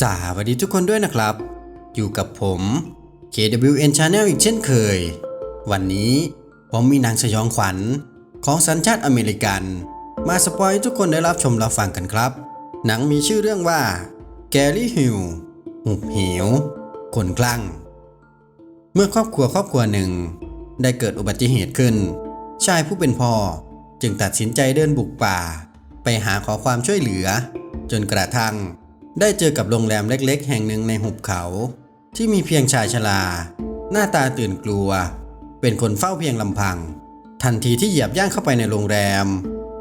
สวัสดีทุกคนด้วยนะครับ อยู่กับผม KWN Channel อีกเช่นเคย วันนี้ผมมีหนังสยองขวัญของสัญชาติอเมริกัน มาสปอยทุกคนได้รับชมรับฟังกันครับ หนังมีชื่อเรื่องว่าแกรี่ฮิวหุบเหวคนคลั่ง เมื่อครอบครัวครอบครัวหนึ่ง ได้เกิดอุบัติเหตุขึ้น ชายผู้เป็นพ่อจึงตัดสินใจเดินบุกป่า ไปหาขอความช่วยเหลือ จนกระทั่ง ได้เจอกับโรงแรมเล็ก ๆ แห่งหนึ่งในหุบเขา ที่มีเพียงชายชรา หน้าตาตื่นกลัว เป็นคนเฝ้าเพียงลำพัง ทันทีที่เหยียบย่างเข้าไปในโรงแรม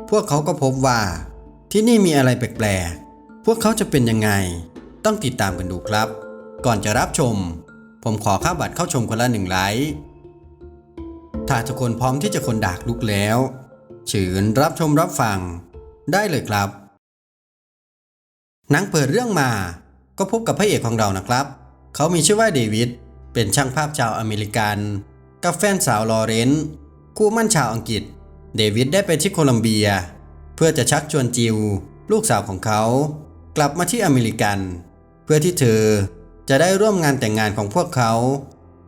พวกเขาก็พบว่า ที่นี่มีอะไรแปลกๆ พวกเขาจะเป็นยังไง ต้องติดตามกันดูครับ ก่อนจะรับชม ผมขอค่าบัตรเข้าชมคนละหนึ่งไลค์ถ้าทุกคนพร้อมที่จะคนดากลุกแล้วเชิญรับชมรับฟัง ได้เลยครับ หนังเปิดเรื่องมา ก็พบกับพระเอกของเรานะครับ เขามีชื่อว่าเดวิด เป็นช่างภาพชาวอเมริกัน กับแฟนสาวลอเรนซ์คู่มั่นชาวอังกฤษ เดวิดได้ไปที่โคลัมเบีย เพื่อจะชักชวนจิว ลูกสาวของเขา กลับมาที่อเมริกัน เพื่อที่เธอจะได้ร่วมงานแต่งงานของพวกเขา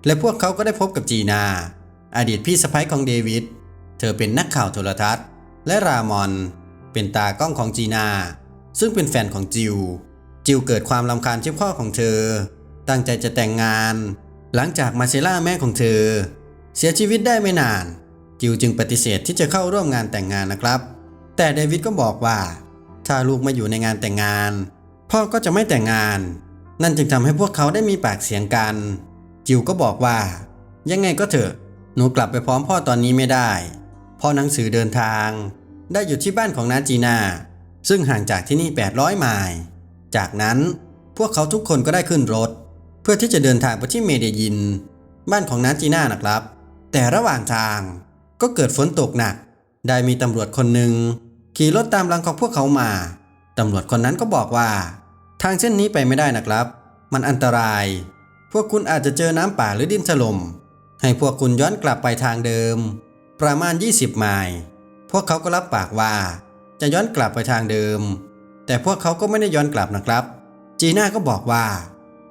และพวกเขาก็ได้พบกับจีนา อดีตพี่สะใภ้ของเดวิด เธอเป็นนักข่าวโทรทัศน์ และรามอน เป็นตากล้องของจีนา ซึ่งเป็นแฟนของจิว จิวเกิดความลำคาญที่พ่อของเธอ ตั้งใจจะแต่งงาน หลังจากมาเซล่าแม่ของเธอ เสียชีวิตได้ไม่นาน จิวจึงปฏิเสธที่จะเข้าร่วมงานแต่งงานนะครับ แต่เดวิดก็บอกว่า ถ้าลูกมาอยู่ในงานแต่งงาน พ่อก็จะไม่แต่งงาน นั่นจึงทำให้พวกเขาได้มีปากเสียงกัน จิวก็บอกว่า ยังไงก็เถอะ หนูกลับไปพร้อมพ่อตอนนี้ไม่ได้พ่อหนังสือเดินทาง ได้อยู่ที่บ้านของนาจีนา ซึ่งห่างจากที่นี่ 800 ไมล์ จากนั้นพวกเขาทุกคนก็ได้ขึ้นรถ เพื่อที่จะเดินทางไปที่เมเดยิน บ้านของนาจีน่านะครับ แต่ระหว่างทางก็เกิดฝนตกหนัก ได้มีตำรวจคนหนึ่งขี่รถตามหลังของพวกเขามา ตำรวจคนนั้นก็บอกว่า ทางเส้นนี้ไปไม่ได้นะครับ มันอันตราย พวกคุณอาจจะเจอน้ำป่าหรือดินถล่ม ให้พวกคุณย้อนกลับไปทางเดิม ประมาณ 20 ไมล์ พวกเขาก็รับปากว่า จะย้อนกลับไปทางเดิม แต่พวกเขาก็ไม่ได้ย้อนกลับนะครับ จีน่าก็บอกว่า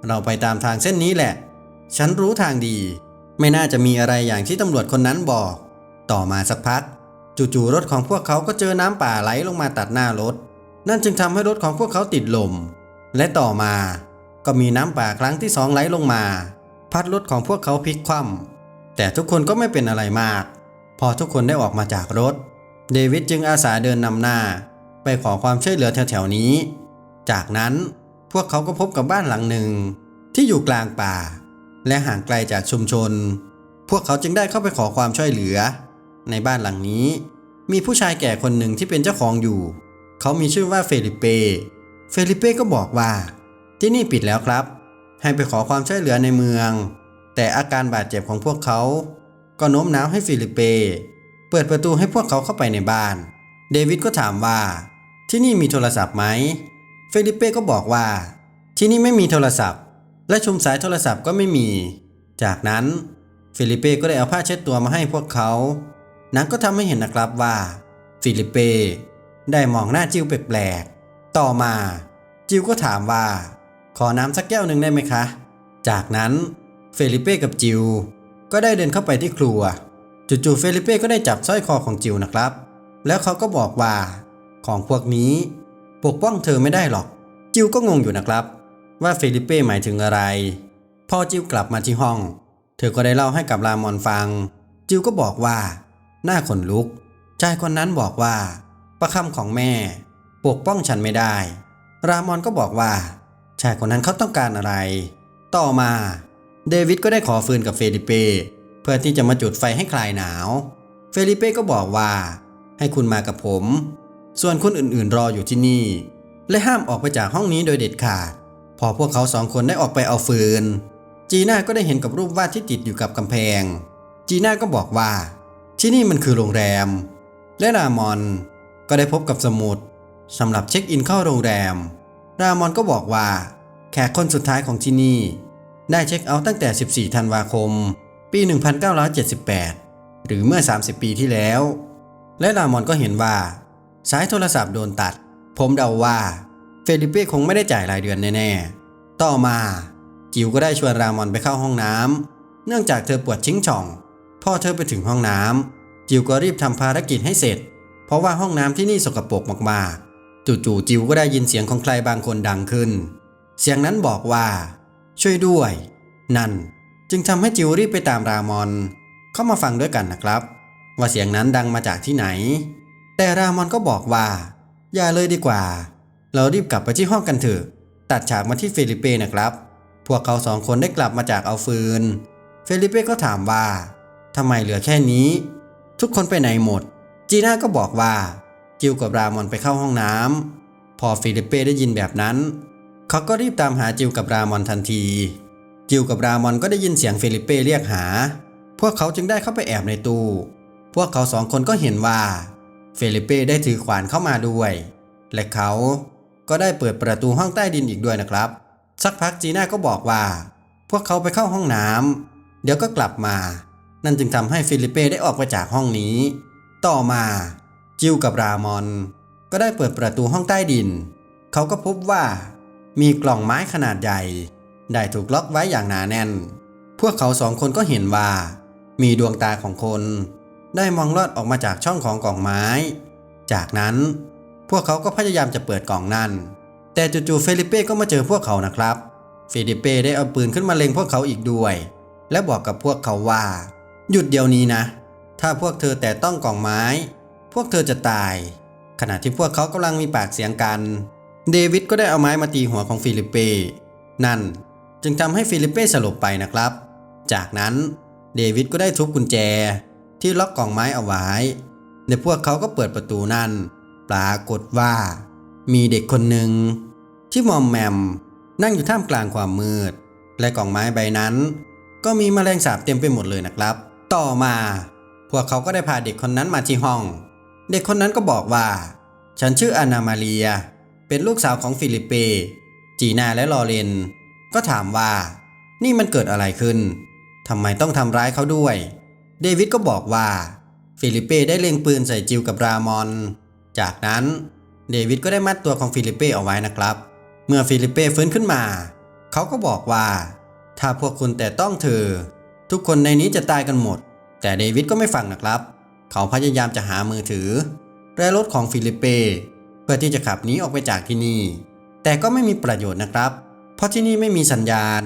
เราไปตามทางเส้นนี้แหละ ฉันรู้ทางดี ไม่น่าจะมีอะไรอย่างที่ตำรวจคนนั้นบอก ต่อมาสักพักจู่ๆรถของพวกเขาก็เจอน้ำป่าไหลลงมาตัดหน้ารถ นั่นจึงทำให้รถของพวกเขาติดลม และต่อมาก็มีน้ำป่าครั้งที่สองไหลลงมา พัดรถของพวกเขาพลิกคว่ำแต่ทุกคนก็ไม่เป็นอะไรมาก พอทุกคนได้ออกมาจากรถ เดวิดจึงอาสาเดินนำหน้า ไปขอความช่วยเหลือแถวๆนี้ จากนั้นพวกเขาก็พบกับบ้านหลังหนึ่ง ที่อยู่กลางป่า และห่างไกลจากชุมชน พวกเขาจึงได้เข้าไปขอความช่วยเหลือ ในบ้านหลังนี้ มีผู้ชายแก่คนหนึ่งที่เป็นเจ้าของอยู่ เขามีชื่อว่าเฟลิเป เฟลิเปก็บอกว่า ที่นี่ปิดแล้วครับ ให้ไปขอความช่วยเหลือในเมือง แต่อาการบาดเจ็บของพวกเขา ก็โน้มน้าวให้ฟิลิเป เปิดประตูให้พวกเขาเข้าไปในบ้าน เดวิดก็ถามว่า ที่นี่มีโทรศัพท์ไหม เฟลิปเป้ก็บอกว่า ที่นี่ไม่มีโทรศัพท์ และชุมสายโทรศัพท์ก็ไม่มี จากนั้นฟิลิปเป้ก็ได้เอาผ้าเช็ดตัวมาให้พวกเขานังก็ทำให้เห็นนะครับว่าฟิลิปเป้ได้มองหน้าจิวแปลกๆ ต่อมา จิวก็ถามว่า ขอน้ำสักแก้วหนึ่งได้ไหมคะ จากนั้นเฟลิเป้กับจิวก็ได้เดินเข้าไปที่ครัว จู่ๆเฟลิเป้ก็ได้จับสร้อยคอของจิวนะครับ แล้วเขาก็บอกว่า ของพวกนี้ ปกป้องเธอไม่ได้หรอก จิวก็งงอยู่นะครับ ว่าเฟลิเป้หมายถึงอะไร พอจิวกลับมาที่ห้อง เธอก็ได้เล่าให้กับรามอนฟัง จิวก็บอกว่า หน้าขนลุกชายคนนั้นบอกว่า ประคำของแม่ ปกป้องฉันไม่ได้ รามอนก็บอกว่าชายคนนั้นเขาต้องการอะไร ต่อมา เดวิดก็ได้ขอฟืนกับเฟลิเป้ เพื่อที่จะมาจุดไฟให้คลายหนาว เฟลิเป้ก็บอกว่า ให้คุณมากับผม ส่วนคนอื่นๆรออยู่ที่นี่ และห้ามออกไปจากห้องนี้โดยเด็ดขาด พอพวกเขาสองคนได้ออกไปเอาฟืน จีน่าก็ได้เห็นกับรูปวาดที่ติดอยู่กับกำแพง จีน่าก็บอกว่า ที่นี่มันคือโรงแรม และรามอนก็ได้พบกับสมุดสำหรับเช็คอินเข้าโรงแรม รามอนก็บอกว่า แขกคนสุดท้ายของที่นี่ ได้เช็คเอาท์ตั้งแต่ 14 ธันวาคม ปี 1978 หรือเมื่อ 30 ปีที่แล้ว และรามอนก็เห็นว่า สายโทรศัพท์โดนตัด ผมเดาว่า เฟลิเป้คงไม่ได้จ่ายรายเดือนแน่ๆ ต่อมา จิวก็ได้ชวนรามอนไปเข้าห้องน้ำเนื่องจากเธอปวดชิงช่อง พอเธอไปถึงห้องน้ำจิวก็รีบทำภารกิจให้เสร็จ เพราะว่าห้องน้ำที่นี่สกปรกมากๆ จู่ๆจิวก็ได้ยินเสียงของใครบางคนดังขึ้น เสียงนั้นบอกว่า ช่วยด้วย นั่น จึงทำให้จิวรีบไปตามรามอน เข้ามาฟังด้วยกันนะครับ ว่าเสียงนั้นดังมาจากที่ไหน แต่รามอนก็บอกว่า อย่าเลยดีกว่า เรารีบกลับไปที่ห้องกันเถอะ ตัดฉากมาที่เฟลิเป้นะครับ พวกเขาสองคนได้กลับมาจากเอาฟืน เฟลิเป้ก็ถามว่าทำไมเหลือแค่นี้ ทุกคนไปไหนหมด จีน่าก็บอกว่า จิวกับรามอนไปเข้าห้องน้ำพอเฟลิเป้ได้ยินแบบนั้น เขาก็รีบตามหาจิวกับรามอนทันที จิวกับรามอนก็ได้ยินเสียงเฟลิเป้เรียกหา พวกเขาจึงได้เข้าไปแอบในตู้ พวกเขาสองคนก็เห็นว่า เฟลิเป้ได้ถือขวานเข้ามาด้วย และเขาก็ได้เปิดประตูห้องใต้ดินอีกด้วยนะครับ สักพักจีน่าก็บอกว่า พวกเขาไปเข้าห้องน้ำเดี๋ยวก็กลับมา นั่นจึงทำให้ฟิลิเป้ได้ออกไปจากห้องนี้ ต่อมาจิวกับรามอน ก็ได้เปิดประตูห้องใต้ดิน เขาก็พบว่า มีกล่องไม้ขนาดใหญ่ ได้ถูกล็อกไว้อย่างหนาแน่น พวกเขาสองคนก็เห็นว่า มีดวงตาของคน ได้มองลอดออกมาจากช่องของกล่องไม้ จากนั้นพวกเขาก็พยายามจะเปิดกล่องนั่นแต่จู่ๆเฟลิเป้ก็มาเจอพวกเขานะครับ เฟลิเป้ได้เอาปืนขึ้นมาเล็งพวกเขาอีกด้วย และบอกกับพวกเขาว่า หยุดเดี๋ยวนี้นะ ถ้าพวกเธอแต่ต้องกล่องไม้ พวกเธอจะตาย ขณะที่พวกเขากำลังมีปากเสียงกัน เดวิดก็ได้เอาไม้มาตีหัวของฟิลิเป้ นั่น จึงทำให้ฟิลิเป้สลบไปนะครับ จากนั้นเดวิดก็ได้ทุบกุญแจ ที่ล็อกกล่องไม้เอาไว้และพวกเขาก็เปิดประตูนั่น ปรากฏว่า มีเด็กคนหนึ่ง ที่มอมแมมนั่งอยู่ท่ามกลางความมืด และกล่องไม้ใบนั้น ก็มีแมลงสาบเต็มไปหมดเลยนะครับ ต่อมา พวกเขาก็ได้พาเด็กคนนั้นมาที่ห้อง เด็กคนนั้นก็บอกว่า ฉันชื่ออานามาเรีย เป็นลูกสาวของฟิลิปเป จีนาและลอเรน ก็ถามว่า นี่มันเกิดอะไรขึ้นทำไมต้องทำร้ายเขาด้วย เดวิดก็บอกว่า ฟิลิปเป้ได้เล็งปืนใส่จิวกับรามอน จากนั้นเดวิดก็ได้มัดตัวของฟิลิปเป้เอาไว้นะครับ เมื่อฟิลิปเป้ฟื้นขึ้นมา เขาก็บอกว่า ถ้าพวกคุณแต่ต้องเธอ ทุกคนในนี้จะตายกันหมด แต่เดวิดก็ไม่ฟังนะครับ เขาพยายามจะหามือถือ และรถของฟิลิปเป้เพื่อที่จะขับหนีออกไปจากที่นี่ แต่ก็ไม่มีประโยชน์นะครับเราะที่นี่ไม่มีสัญญาณ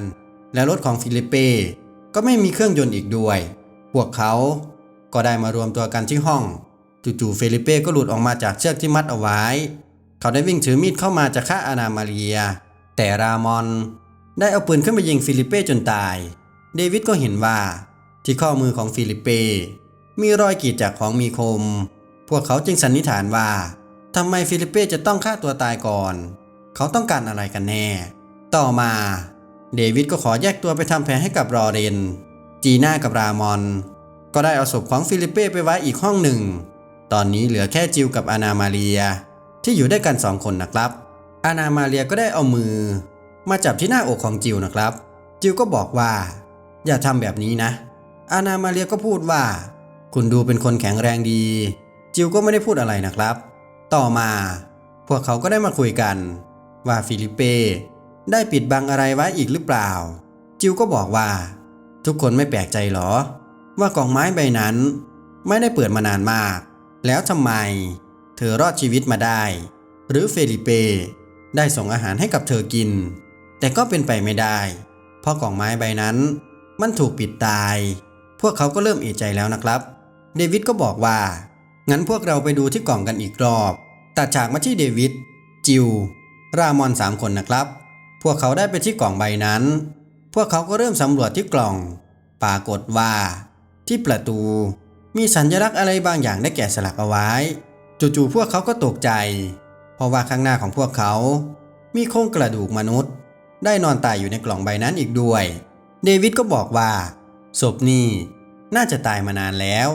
และรถของฟิลิปเป้ก็ไม่มีเครื่องยนต์อีกด้วย พวกเขาก็ได้มารวมตัวกันที่ห้อง จู่ๆเฟลิเป้ก็หลุดออกมาจากเชือกที่มัดเอาไว้ เขาได้วิ่งถือมีดเข้ามาจะฆ่าอานามาเรีย แต่รามอนได้เอาปืนขึ้นไปยิงฟิลิปเป้จนตาย เดวิดก็เห็นว่า ที่ข้อมือของฟิลิปเป้มีรอยกรีดจากของมีคม พวกเขาจึงสันนิษฐานว่าทำไมฟิลิปเป้จะต้องฆ่าตัวตายก่อน เขาต้องการอะไรกันแน่ ต่อมา เดวิดก็ขอแยกตัวไปทำแผลให้กับรอเรน จีน่ากับรามอน ก็ได้เอาศพของฟิลิปเป้ไปไว้อีกห้องหนึ่ง ตอนนี้เหลือแค่จิวกับอานามาเรีย ที่อยู่ด้วยกันสองคนนะครับ อานามาเรียก็ได้เอามือ มาจับที่หน้าอกของจิวนะครับ จิวก็บอกว่า อย่าทำแบบนี้นะ อานามาเรียก็พูดว่า คุณดูเป็นคนแข็งแรงดี จิวก็ไม่ได้พูดอะไรนะครับ ต่อมา พวกเขาก็ได้มาคุยกัน ว่าฟิลิปเป้ ได้ปิดบังอะไรไว้อีกหรือเปล่า จิวก็บอกว่า ทุกคนไม่แปลกใจหรอ ว่ากล่องไม้ใบนั้น ไม่ได้เปิดมานานมาก แล้วทำไม เธอรอดชีวิตมาได้ หรือเฟลิเป้ได้ส่งอาหารให้กับเธอกิน แต่ก็เป็นไปไม่ได้ เพราะกล่องไม้ใบนั้น มันถูกปิดตาย พวกเขาก็เริ่มเอะใจแล้วนะครับ เดวิดก็บอกว่า งั้นพวกเราไปดูที่กล่องกันอีกรอบตัดฉากมาที่เดวิดจิวรามอนสามคนนะครับ วกเขาได้ไปที่กล่องใบนั้น พวกเขาก็เริ่มสำรวจที่กล่อง ปรากฏว่า ที่ประตู มีสัญลักษณ์อะไรบางอย่างได้แกะสลักเอาไว้ จู่ๆพวกเขาก็ตกใจ เพราะว่าข้างหน้าของพวกเขา มีโครงกระดูกมนุษย์ ได้นอนตายอยู่ในกล่องใบนั้นอีกด้วย เดวิดก็บอกว่า ศพนี่น่าจะตายมานานแล้ว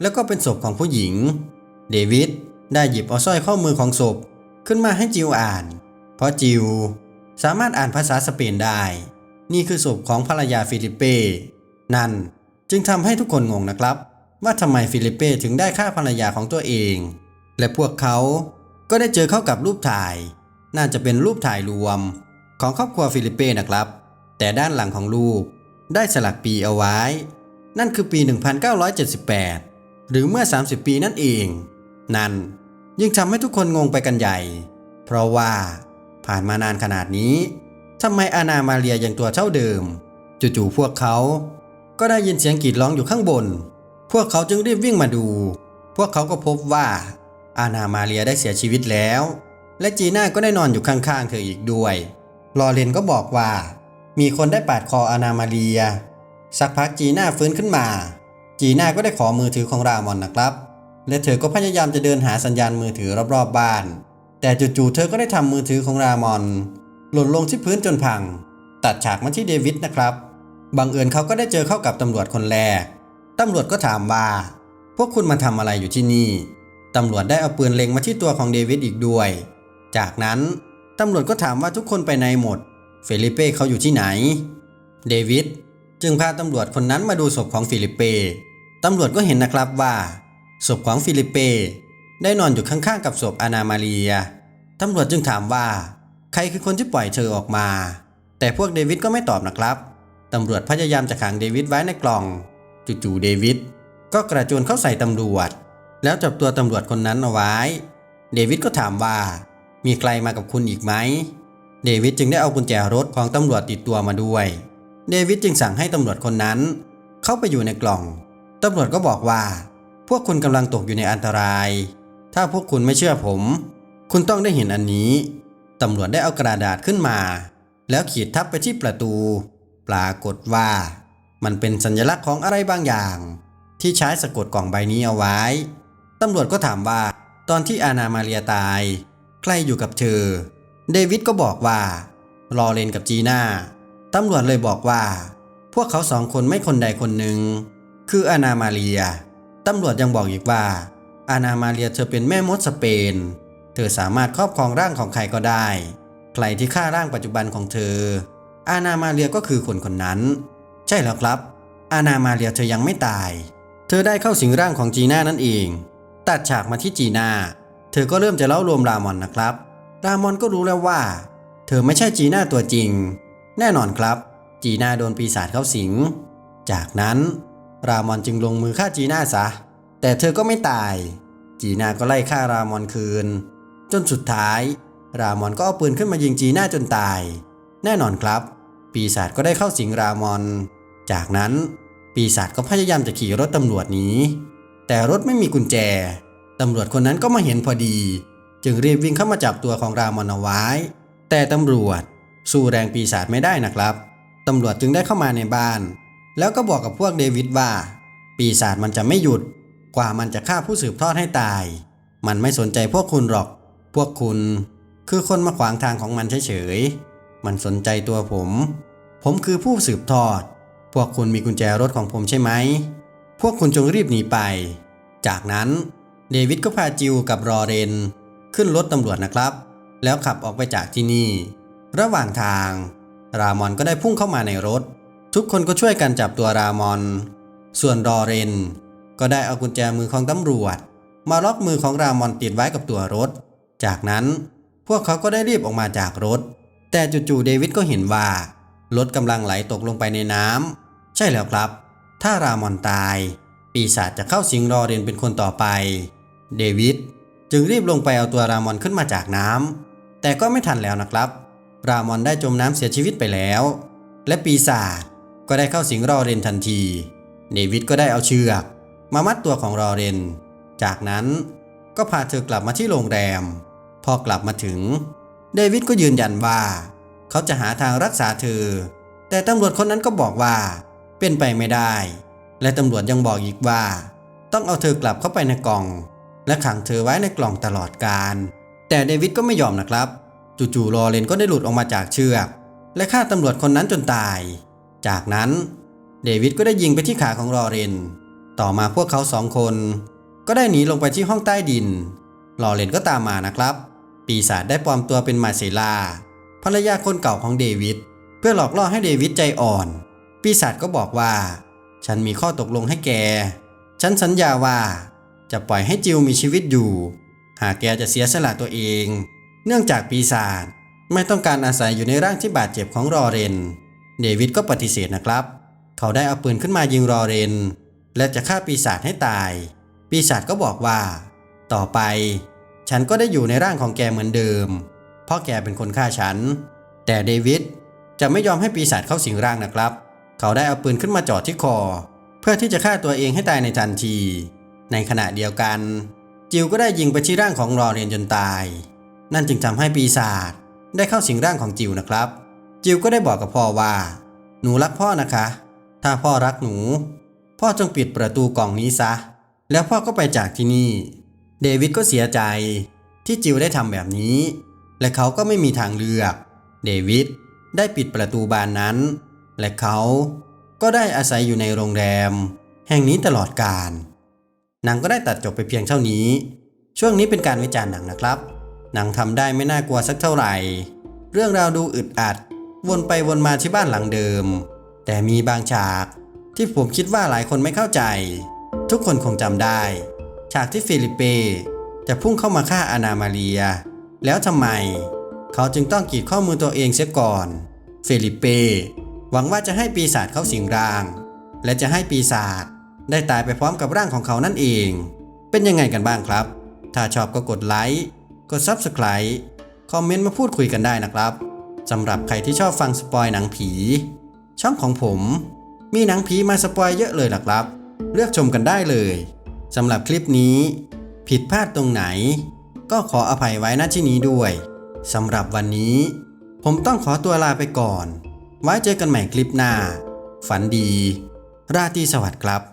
แล้วก็เป็นศพของผู้หญิง เดวิดได้หยิบเอาสร้อยข้อมือของศพขึ้นมาให้จิวอ่าน เพราะจิว สามารถอ่านภาษาสเปนได้ นี่คือศพของภรรยาฟิลิปเป้นั่นจึงทำให้ทุกคนงงนะครับ ว่าทำไมฟิลิปเป้ถึงได้ฆ่าภรรยาของตัวเอง และพวกเขาก็ได้เจอเข้ากับรูปถ่าย น่าจะเป็นรูปถ่ายรวม ของครอบครัวฟิลิปเป้นะครับ แต่ด้านหลังของรูปได้สลักปีเอาไว้ นั่นคือปี 1978 หรือเมื่อ 30 ปีนั่นเอง นั่นยิ่งทำให้ทุกคนงงไปกันใหญ่ เพราะว่า ผ่านมานานขนาดนี้ทำไมอานามาเรียยังตัวเท่าเดิม จู่ๆพวกเขา ก็ได้ยินเสียงกรีดร้องอยู่ข้างบน พวกเขาจึงรีบวิ่งมาดู พวกเขาก็พบว่า อานามาเรียได้เสียชีวิตแล้ว และจีน่าก็ได้นอนอยู่ข้างๆเธออีกด้วยลอเรนก็บอกว่า มีคนได้ปาดคออานามาเรีย สักพักจีน่าฟื้นขึ้นมา จีน่าก็ได้ขอมือถือของรามอนนะครับ และเธอก็พยายามจะเดินหาสัญญาณมือถือรอบๆบ้าน แต่จู่ๆเธอก็ได้ทำมือถือของรามอน หล่นลงที่พื้นจนพัง ตัดฉากมาที่เดวิดนะครับบังเอิญเขาก็ได้เจอเข้ากับตำรวจคนแรก ตำรวจก็ถามว่า พวกคุณมาทำอะไรอยู่ที่นี่ ตำรวจได้เอาปืนเล็งมาที่ตัวของเดวิดอีกด้วย จากนั้น ตำรวจก็ถามว่าทุกคนไปไหนหมด เฟลิเป้เขาอยู่ที่ไหน เดวิดจึงพาตำรวจคนนั้นมาดูศพของฟิลิปเป้ ตำรวจก็เห็นนะครับว่า ศพของฟิลิปเป้ ได้นอนอยู่ข้างๆกับศพอานามาเรีย ตำรวจจึงถามว่า ใครคือคนที่ปล่อยเธอออกมา แต่พวกเดวิดก็ไม่ตอบนะครับ ตำรวจพยายามจะขังเดวิดไว้ในกล่องจู่ๆเดวิดก็กระโจนเข้าใส่ตำรวจ แล้วจับตัวตำรวจคนนั้นเอาไว้ เดวิดก็ถามว่า มีใครมากับคุณอีกไหม เดวิดจึงได้เอากุญแจรถของตำรวจติดตัวมาด้วย เดวิดจึงสั่งให้ตำรวจคนนั้น เข้าไปอยู่ในกล่อง ตำรวจก็บอกว่า พวกคุณกำลังตกอยู่ในอันตราย ถ้าพวกคุณไม่เชื่อผม คุณต้องได้เห็นอันนี้ ตำรวจได้เอากระดาษขึ้นมา แล้วขีดทับไปที่ประตู ปรากฏว่า มันเป็นสัญลักษณ์ของอะไรบางอย่าง ที่ใช้สะกดกล่องใบนี้เอาไว้ ตำรวจก็ถามว่า ตอนที่อานามาเรียตาย ใครอยู่กับเธอ เดวิดก็บอกว่า รอเลนกับจีน่า ตำรวจเลยบอกว่า พวกเขาสองคนไม่คนใดคนหนึ่งคืออานามาเรีย ตำรวจยังบอกอีกว่า อานามาเรียเธอเป็นแม่มดสเปน เธอสามารถครอบครองร่างของใครก็ได้ ใครที่ฆ่าร่างปัจจุบันของเธอ อานามาเรียก็คือคนคนนั้น ใช่แล้วครับ อานามาเรียเธอยังไม่ตาย เธอได้เข้าสิงร่างของจีน่านั่นเอง ตัดฉากมาที่จีน่า เธอก็เริ่มจะเล่ารวมรามอนนะครับ รามอนก็รู้แล้วว่า เธอไม่ใช่จีน่าตัวจริง แน่นอนครับ จีน่าโดนปีศาจเข้าสิง จากนั้น รามอนจึงลงมือฆ่าจีน่าซะ แต่เธอก็ไม่ตาย จีน่าก็ไล่ฆ่ารามอนคืน จนสุดท้าย รามอนก็เอาปืนขึ้นมายิงจีน่าจนตาย แน่นอนครับ ปีศาจก็ได้เข้าสิงรามอน จากนั้นปีศาจก็พยายามจะขี่รถตำรวจหนีแต่รถไม่มีกุญแจ ตำรวจคนนั้นก็มาเห็นพอดี จึงรีบวิ่งเข้ามาจับตัวของรามอนเอาไว้ แต่ตำรวจ สู้แรงปีศาจไม่ได้นะครับ ตำรวจจึงได้เข้ามาในบ้าน แล้วก็บอกกับพวกเดวิดว่า ปีศาจมันจะไม่หยุด กว่ามันจะฆ่าผู้สืบทอดให้ตาย มันไม่สนใจพวกคุณหรอก พวกคุณ คือคนมาขวางทางของมันเฉยๆ มันสนใจตัวผม ผมคือผู้สืบทอด พวกคุณมีกุญแจรถของผมใช่ไหม พวกคุณจงรีบหนีไป จากนั้นเดวิดก็พาจิวกับรอเรน ขึ้นรถตำรวจนะครับ แล้วขับออกไปจากที่นี่ ระหว่างทาง รามอนก็ได้พุ่งเข้ามาในรถ ทุกคนก็ช่วยกันจับตัวรามอน ส่วนรอเรน ก็ได้เอากุญแจมือของตำรวจ มาล็อกมือของรามอนติดไว้กับตัวรถ จากนั้นพวกเขาก็ได้รีบออกมาจากรถ แต่จู่ๆเดวิดก็เห็นว่ารถกำลังไหลตกลงไปในน้ำใช่แล้วครับ ถ้ารามอนตาย ปีศาจจะเข้าสิงรอเรนเป็นคนต่อไป เดวิดจึงรีบลงไปเอาตัวรามอนขึ้นมาจากน้ำแต่ก็ไม่ทันแล้วนะครับ รามอนได้จมน้ำเสียชีวิตไปแล้ว และปีศาจก็ได้เข้าสิงรอเรนทันที เดวิดก็ได้เอาเชือก มามัดตัวของรอเรน จากนั้นก็พาเธอกลับมาที่โรงแรม พอกลับมาถึง เดวิดก็ยืนยันว่า เขาจะหาทางรักษาเธอ แต่ตำรวจคนนั้นก็บอกว่า เป็นไปไม่ได้ และตำรวจยังบอกอีกว่า ต้องเอาเธอกลับเข้าไปในกล่อง และขังเธอไว้ในกล่องตลอดกาลแต่เดวิดก็ไม่ยอมนะครับ จู่ๆลอเรนก็ได้หลุดออกมาจากเชือก และฆ่าตำรวจคนนั้นจนตาย จากนั้นเดวิดก็ได้ยิงไปที่ขาของลอเรน ต่อมาพวกเขาสองคน ก็ได้หนีลงไปที่ห้องใต้ดินลอเรนก็ตามมานะครับ ปีศาจได้ปลอมตัวเป็นมาเซลาภรรยาคนเก่าของเดวิดเพื่อหลอกล่อให้เดวิดใจอ่อน ปีศาจก็บอกว่า ฉันมีข้อตกลงให้แก ฉันสัญญาว่า จะปล่อยให้จิวมีชีวิตอยู่ หากแกจะเสียสละตัวเอง เนื่องจากปีศาจไม่ต้องการอาศัยอยู่ในร่างที่บาดเจ็บของรอเรน เดวิดก็ปฏิเสธนะครับ เขาได้เอาปืนขึ้นมายิงรอเรน และจะฆ่าปีศาจให้ตาย ปีศาจก็บอกว่า ต่อไป ฉันก็ได้อยู่ในร่างของแกเหมือนเดิม เพราะแกเป็นคนฆ่าฉัน แต่เดวิดจะไม่ยอมให้ปีศาจเข้าสิงร่างนะครับ เขาได้เอาปืนขึ้นมาจ่อที่คอ เพื่อที่จะฆ่าตัวเองให้ตายในทันที ในขณะเดียวกัน จิวก็ได้ยิงไปที่ร่างของรอเรียนจนตาย นั่นจึงทำให้ปีศาจได้เข้าสิงร่างของจิวนะครับ จิวก็ได้บอกกับพ่อว่า หนูรักพ่อนะคะ ถ้าพ่อรักหนู พ่อจงปิดประตูกล่องนี้ซะ แล้วพ่อก็ไปจากที่นี่ เดวิดก็เสียใจที่จิวได้ทำแบบนี้ และเขาก็ไม่มีทางเลือก เดวิดได้ปิดประตูบานนั้น และเขาก็ได้อาศัยอยู่ในโรงแรม แห่งนี้ตลอดกาลหนังก็ได้ตัดจบไปเพียงเท่านี้ ช่วงนี้เป็นการวิจารณ์หนังนะครับ หนังทำได้ไม่น่ากลัวสักเท่าไหร่ เรื่องราวดูอึดอัด วนไปวนมาที่บ้านหลังเดิม แต่มีบางฉาก ที่ผมคิดว่าหลายคนไม่เข้าใจ ทุกคนคงจำได้ ฉากที่ฟิลิปเปจะพุ่งเข้ามาฆ่าอานามาเรีย แล้วทำไม เขาจึงต้องกีดข้อมือตัวเองเสียก่อนเฟลิปเป หวังว่าจะให้ปีศาจเข้าสิงร่าง และจะให้ปีศาจได้ตายไปพร้อมกับร่างของเขานั่นเอง เป็นยังไงกันบ้างครับ ถ้าชอบก็กดไลค์กด Subscribe คอมเมนต์มาพูดคุยกันได้นะครับสำหรับใครที่ชอบฟังสปอยหนังผี ช่องของผม มีหนังผีมาสปอยเยอะเลยล่ะครับ เลือกชมกันได้เลยสำหรับคลิปนี้ ผิดพลาดตรงไหน ก็ขออภัยไว้ณที่นี้ด้วยสำหรับวันนี้ ผมต้องขอตัวลาไปก่อน ไว้เจอกันใหม่คลิปหน้า ฝันดี ราตรีสวัสดิ์ครับ